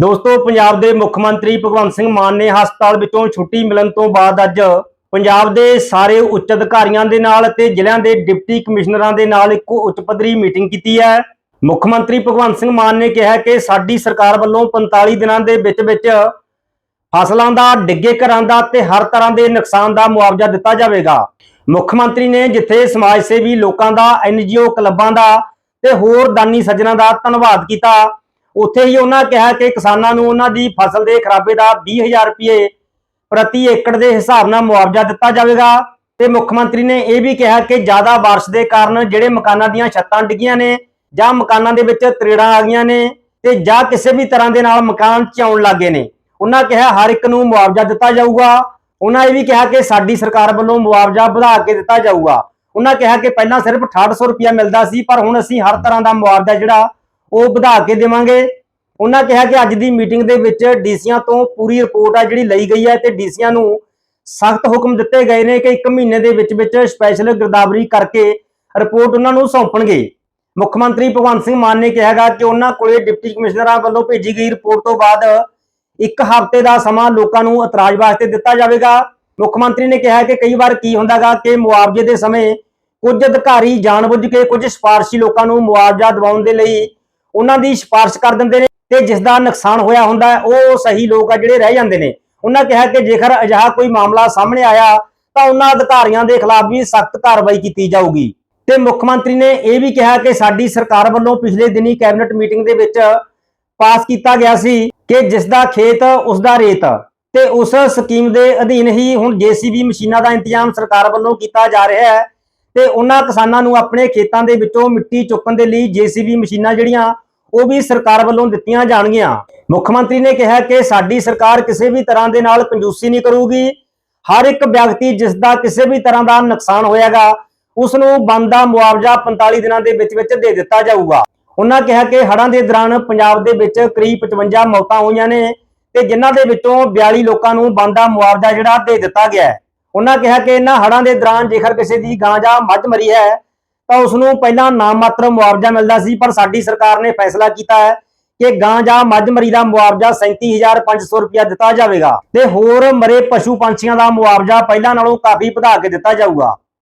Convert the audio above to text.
ਦੋਸਤੋ, ਪੰਜਾਬ ਦੇ ਮੁੱਖ ਮੰਤਰੀ ਭਗਵੰਤ ਸਿੰਘ ਮਾਨ ਨੇ ਹਸਪਤਾਲ ਵਿੱਚੋਂ ਛੁੱਟੀ ਮਿਲਣ ਤੋਂ ਬਾਅਦ ਅੱਜ ਪੰਜਾਬ ਦੇ ਸਾਰੇ ਉੱਚ ਅਧਿਕਾਰੀਆਂ ਦੇ ਨਾਲ ਅਤੇ ਜ਼ਿਲ੍ਹਿਆਂ ਦੇ ਡਿਪਟੀ ਕਮਿਸ਼ਨਰਾਂ ਦੇ ਨਾਲ ਇੱਕ ਉੱਚ ਪੱਧਰੀ ਮੀਟਿੰਗ ਕੀਤੀ ਹੈ। ਮੁੱਖ ਮੰਤਰੀ ਭਗਵੰਤ ਸਿੰਘ ਮਾਨ ਨੇ ਕਿਹਾ ਕਿ ਸਾਡੀ ਸਰਕਾਰ ਵੱਲੋਂ 45 ਦਿਨਾਂ ਦੇ ਵਿੱਚ ਵਿੱਚ ਫਸਲਾਂ ਦਾ, ਡਿੱਗੇ ਘਰਾਂ ਦਾ ਤੇ ਹਰ ਤਰ੍ਹਾਂ ਦੇ ਨੁਕਸਾਨ ਦਾ ਮੁਆਵਜ਼ਾ ਦਿੱਤਾ ਜਾਵੇਗਾ। ਮੁੱਖ ਮੰਤਰੀ ਨੇ ਜਿੱਥੇ ਸਮਾਜ ਸੇਵੀ ਲੋਕਾਂ ਦਾ ਐਨਜੀਓ ਕਲੱਬਾਂ ਦਾ ਤੇ ਹੋਰ ਦਾਨੀ ਸੱਜਣਾ ਦਾ ਧੰਨਵਾਦ ਕੀਤਾ। ਉੱਥੇ ਹੀ ਉਹਨਾਂ ਕਿਹਾ ਕਿ ਕਿਸਾਨਾਂ ਨੂੰ ਉਹਨਾਂ ਦੀ ਫਸਲ ਦੇ ਖਰਾਬੇ ਦਾ 20000 ਰੁਪਏ ਪ੍ਰਤੀ ਏਕੜ ਦੇ ਹਿਸਾਬ ਨਾਲ ਮੁਆਵਜ਼ਾ ਦਿੱਤਾ ਜਾਵੇਗਾ। ਤੇ ਮੁੱਖ ਮੰਤਰੀ ਨੇ ਇਹ ਵੀ ਕਿਹਾ ਕਿ ਜ਼ਿਆਦਾ ਬਾਰਿਸ਼ ਦੇ ਕਾਰਨ ਜਿਹੜੇ ਮਕਾਨਾਂ ਦੀਆਂ ਛੱਤਾਂ ਡਿੱਗੀਆਂ ਨੇ ਜਾਂ ਮਕਾਨਾਂ ਦੇ ਵਿੱਚ ਤਰੇੜਾਂ ਆ ਗਈਆਂ ਨੇ ਤੇ ਜਾਂ ਕਿਸੇ ਵੀ ਤਰ੍ਹਾਂ ਦੇ ਨਾਲ ਮਕਾਨ ਚੌਣ ਲੱਗੇ ਨੇ, ਉਹਨਾਂ ਕਿਹਾ ਹਰ ਇੱਕ ਨੂੰ ਮੁਆਵਜ਼ਾ ਦਿੱਤਾ ਜਾਊਗਾ। ਉਹਨਾਂ ਇਹ ਵੀ ਕਿਹਾ ਕਿ ਸਾਡੀ ਸਰਕਾਰ ਵੱਲੋਂ ਮੁਆਵਜ਼ਾ ਵਧਾ ਕੇ ਦਿੱਤਾ ਜਾਊਗਾ। ਉਹਨਾਂ ਕਿਹਾ ਕਿ ਪਹਿਲਾਂ ਸਿਰਫ 6800 ਰੁਪਇਆ ਮਿਲਦਾ ਸੀ, ਪਰ ਹੁਣ ਅਸੀਂ ਹਰ ਤਰ੍ਹਾਂ ਦਾ ਮੁਆਵਜ਼ਾ ਜਿਹੜਾ ਉਹ ਵਧਾ ਕੇ ਦੇਵਾਂਗੇ। ਉਹਨਾਂ ਕਿਹਾ ਕਿ ਅੱਜ ਦੀ ਮੀਟਿੰਗ ਦੇ ਵਿੱਚ ਡੀਸੀਆਂ ਤੋਂ ਪੂਰੀ ਰਿਪੋਰਟ ਆ ਜਿਹੜੀ ਲਈ ਗਈ ਹੈ ਤੇ ਡੀਸੀਆਂ ਨੂੰ ਸਖਤ ਹੁਕਮ ਦਿੱਤੇ ਗਏ ਨੇ ਕਿ 1 ਮਹੀਨੇ ਦੇ ਵਿੱਚ ਵਿੱਚ ਸਪੈਸ਼ਲ ਗਿਰਦਾਵਰੀ ਕਰਕੇ ਰਿਪੋਰਟ ਉਹਨਾਂ ਨੂੰ ਸੌਂਪਣਗੇ। ਮੁੱਖ ਮੰਤਰੀ ਭਗਵੰਤ ਸਿੰਘ ਮਾਨ ਨੇ ਕਿਹਾਗਾ ਕਿ ਉਹਨਾਂ ਕੋਲੇ ਡਿਪਟੀ ਕਮਿਸ਼ਨਰਾਂ ਵੱਲੋਂ ਭੇਜੀ ਗਈ ਰਿਪੋਰਟ ਤੋਂ ਬਾਅਦ ਇੱਕ ਹਫ਼ਤੇ ਦਾ ਸਮਾਂ ਲੋਕਾਂ ਨੂੰ ਇਤਰਾਜ਼ ਵਾਸਤੇ ਦਿੱਤਾ ਜਾਵੇਗਾ। ਮੁੱਖ ਮੰਤਰੀ ਨੇ ਕਿਹਾ ਕਿ ਕਈ ਵਾਰ ਕੀ ਹੁੰਦਾਗਾ ਕਿ ਮੁਆਵਜ਼ੇ ਦੇ ਸਮੇਂ ਕੁਝ ਅਧਿਕਾਰੀ ਜਾਣਬੁੱਝ ਕੇ ਕੁਝ ਸਿਫਾਰਸ਼ੀ ਲੋਕਾਂ ਨੂੰ ਮੁਆਵਜ਼ਾ ਦਿਵਾਉਣ ਦੇ ਲਈ ਉਹਨਾਂ ਦੀ ਸਿਫਾਰਸ਼ ਕਰ ਦਿੰਦੇ ਨੇ। ਤੇ ਜਿਸ ਦਾ ਨੁਕਸਾਨ ਹੋਇਆ ਹੁੰਦਾ ਉਹ ਸਹੀ ਲੋਕ ਆ ਜਿਹੜੇ ਰਹਿ ਜਾਂਦੇ ਨੇ। ਉਹਨਾਂ ਕਿਹਾ ਕਿ ਜੇਕਰ ਅਜਿਹਾ ਕੋਈ ਮਾਮਲਾ ਸਾਹਮਣੇ ਆਇਆ, ਤਾਂ ਉਹਨਾਂ ਅਧਿਕਾਰੀਆਂ ਦੇ ਖਿਲਾਫ ਵੀ ਸਖਤ ਕਾਰਵਾਈ ਕੀਤੀ ਜਾਊਗੀ। ਤੇ ਮੁੱਖ ਮੰਤਰੀ ਨੇ ਇਹ ਵੀ ਕਿਹਾ ਕਿ ਸਾਡੀ ਸਰਕਾਰ ਵੱਲੋਂ ਪਿਛਲੇ ਦਿਨੀ ਕੈਬਨਿਟ ਮੀਟਿੰਗ ਦੇ ਵਿੱਚ ਪਾਸ ਕੀਤਾ ਗਿਆ ਸੀ ਕਿ ਜਿਸ ਦਾ ਖੇਤ ਉਸ ਦਾ ਰੇਤ ਤੇ ਉਸ ਸਕੀਮ ਦੇ ਅਧੀਨ ਹੀ ਹੁਣ ਜੀਸੀਬੀ ਮਸ਼ੀਨਾਂ ਦਾ ਇੰਤਜ਼ਾਮ ਸਰਕਾਰ ਵੱਲੋਂ ਕੀਤਾ ਜਾ ਰਿਹਾ ਹੈ। ਤੇ ਉਹਨਾਂ ਕਿਸਾਨਾਂ ਨੂੰ ਆਪਣੇ ਖੇਤਾਂ ਦੇ ਵਿੱਚੋਂ ਮਿੱਟੀ ਚੁੱਕਣ ਦੇ ਲਈ ਜੀਸੀਬੀ ਮਸ਼ੀਨਾਂ ਜਿਹੜੀਆਂ ਉਹ ਵੀ ਸਰਕਾਰ ਵੱਲੋਂ ਦਿੱਤੀਆਂ ਜਾਣਗੀਆਂ। ਮੁੱਖ ਮੰਤਰੀ ਨੇ ਕਿਹਾ ਕਿ ਸਾਡੀ ਸਰਕਾਰ ਕਿਸੇ ਵੀ ਤਰ੍ਹਾਂ ਦੇ ਨਾਲ ਕੰਜੂਸੀ ਨਹੀਂ ਕਰੂਗੀ। ਹਰ ਇੱਕ ਵਿਅਕਤੀ ਜਿਸ ਦਾ ਕਿਸੇ ਵੀ ਤਰ੍ਹਾਂ ਦਾ ਨੁਕਸਾਨ ਹੋਇਆਗਾ, ਉਸ ਨੂੰ ਬੰਦਾ ਮੁਆਵਜ਼ਾ 45 ਦਿਨਾਂ ਦੇ ਵਿੱਚ ਵਿੱਚ ਦੇ ਦਿੱਤਾ ਜਾਊਗਾ। ਉਹਨਾਂ ਕਿਹਾ ਕਿ ਹੜ੍ਹਾਂ ਦੇ ਦੌਰਾਨ ਪੰਜਾਬ ਦੇ ਵਿੱਚ ਕਰੀਬ 55 ਮੌਤਾਂ ਹੋਈਆਂ ਨੇ ਤੇ ਜਿਨ੍ਹਾਂ ਦੇ ਵਿੱਚੋਂ 42 ਲੋਕਾਂ ਨੂੰ ਬੰਦਾ ਮੁਆਵਜ਼ਾ ਜਿਹੜਾ ਦੇ ਦਿੱਤਾ ਗਿਆ ਹੈ। ਉਹਨਾਂ ਕਿਹਾ ਕਿ ਇਹਨਾਂ ਹੜ੍ਹਾਂ ਦੇ ਦੌਰਾਨ ਜੇਕਰ ਕਿਸੇ ਦੀ ਗਾਂ ਜਾਂ ਮੱਝ ਮਰੀ ਹੈ ਤਾਂ ਉਸ ਨੂੰ ਪਹਿਲਾਂ ਨਾਮਾਤਰ ਮੁਆਵਜ਼ਾ ਮਿਲਦਾ ਸੀ, ਪਰ ਸਾਡੀ ਸਰਕਾਰ ਨੇ ਫੈਸਲਾ ਕੀਤਾ ਹੈ ਕਿ ਗਾਂ ਜਾਂ ਮੱਝ ਮਰੀ ਦਾ ਮੁਆਵਜ਼ਾ 37500 ਰੁਪਇਆ ਦਿੱਤਾ ਜਾਵੇਗਾ ਤੇ ਹੋਰ ਮਰੇ ਪਸ਼ੂ ਪੰਛੀਆਂ ਦਾ ਮੁਆਵਜ਼ਾ ਪਹਿਲਾਂ ਨਾਲੋਂ ਕਾਫੀ ਵਧਾ ਕੇ ਦਿੱਤਾ ਜਾਊਗਾ।